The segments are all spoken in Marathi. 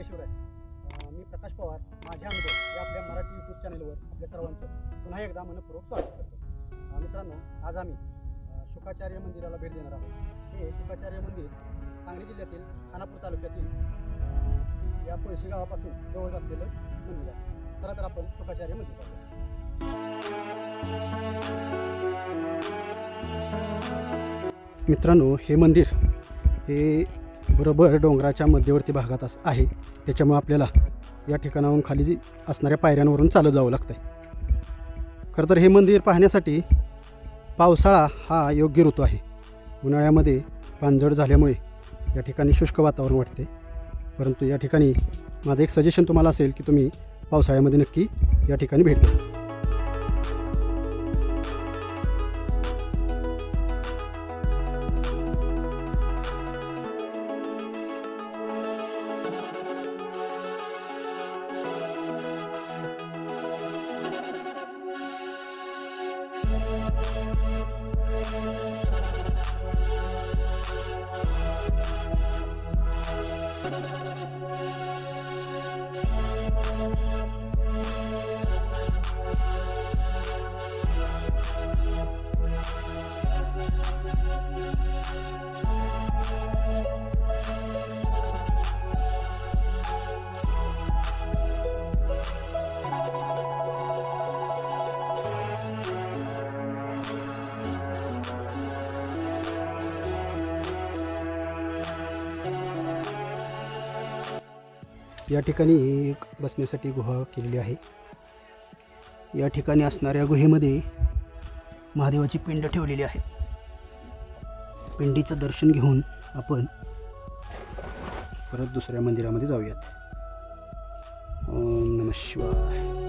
जय शिवराय मी प्रकाश पवार. माझ्या अनुभव या आपल्या मराठी यूट्यूब चॅनलवर आपल्या सर्वांचं पुन्हा एकदा मनपूर्वक स्वागत करतो. मित्रांनो आज आम्ही शुकाचार्य मंदिराला भेट देणार आहोत. हे शुकाचार्य मंदिर सांगली जिल्ह्यातील खानापूर तालुक्यातील या पळशी गावापासून जवळ असलेलं मंदिर आहे. चला तर आपण शुकाचार्य मंदिर मित्रांनो हे मंदिर हे बरोबर डोंगराच्या मध्यवर्ती भागात अस आहे. त्याच्यामुळे आपल्याला या ठिकाणाहून खाली जी असणाऱ्या पायऱ्यांवरून चालत जावं लागतं आहे खरं तर हे मंदिर पाहण्यासाठी पावसाळा हा योग्य ऋतू आहे. उन्हाळ्यामध्ये पानझड झाल्यामुळे या ठिकाणी शुष्क वातावरण वाटते परंतु या ठिकाणी माझं एक सजेशन तुम्हाला असेल की तुम्ही पावसाळ्यामध्ये नक्की या ठिकाणी भेट द्या. フフフ。या ठिकाणी एक बसण्यासाठी गुहा केलेली आहे. या ठिकाणी असणाऱ्या गुहेमध्ये महादेवाची पिंड ठेवलेली आहे. पिंडीचं दर्शन घेऊन आपण परत दुसऱ्या मंदिरामध्ये जाऊयात. ओम नम शिवाय.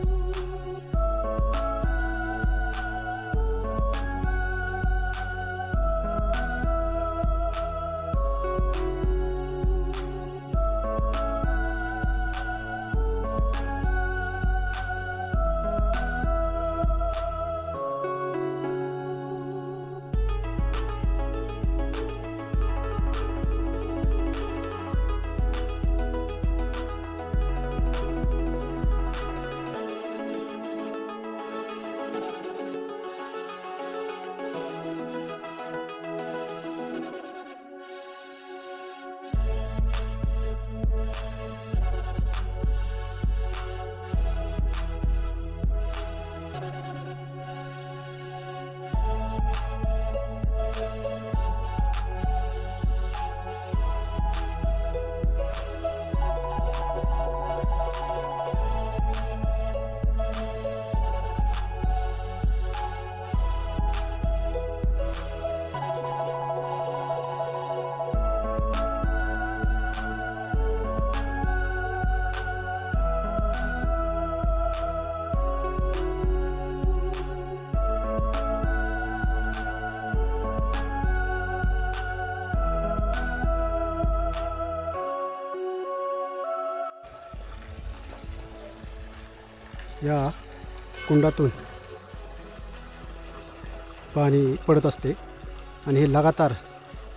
या कुंडातून पाणी पडत असते आणि हे लगातार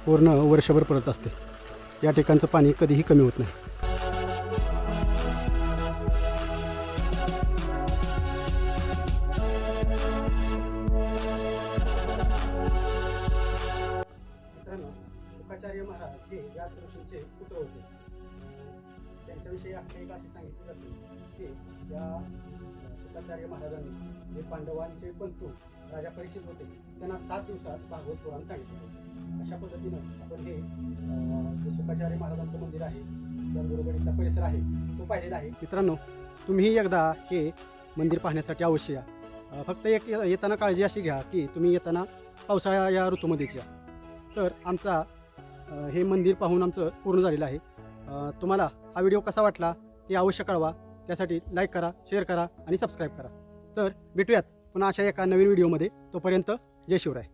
पूर्ण वर्षभर पडत असते. या ठिकाणचं पाणी कधीही कमी होत नाही. शुकाचार्य महाराज हे पुत्र होते. त्यांच्याविषयी आख्यायिका अशी सांगितली जाते की या शुकाचार्य महाराजांनी जे पांडवांचे पंतू राजा परीक्षित होते त्यांना सात दिवसात भागवत पुराण सांगितले. अशा पद्धतीनं आपण हे जे शुकाचार्य महाराजांचं मंदिर आहे त्याचबरोबर इथला परिसर आहे तो पाहिलेला आहे. मित्रांनो तुम्ही एकदा हे मंदिर पाहण्यासाठी अवश्य या. फक्त एक येताना काळजी अशी घ्या की तुम्ही येताना पावसाळ्या या ऋतूमध्येच या. तर आमचा हे मंदिर पाहून आमचं पूर्ण झालेलं आहे. तुम्हाला हा व्हिडिओ कसा वाटला ते अवश्य कळवा. त्यासाठी लाईक करा शेअर करा आणि सबस्क्राईब करा. तर भेटूयात पुन्हा अशा एका नवीन व्हिडिओमध्ये तोपर्यंत जय शिवराय.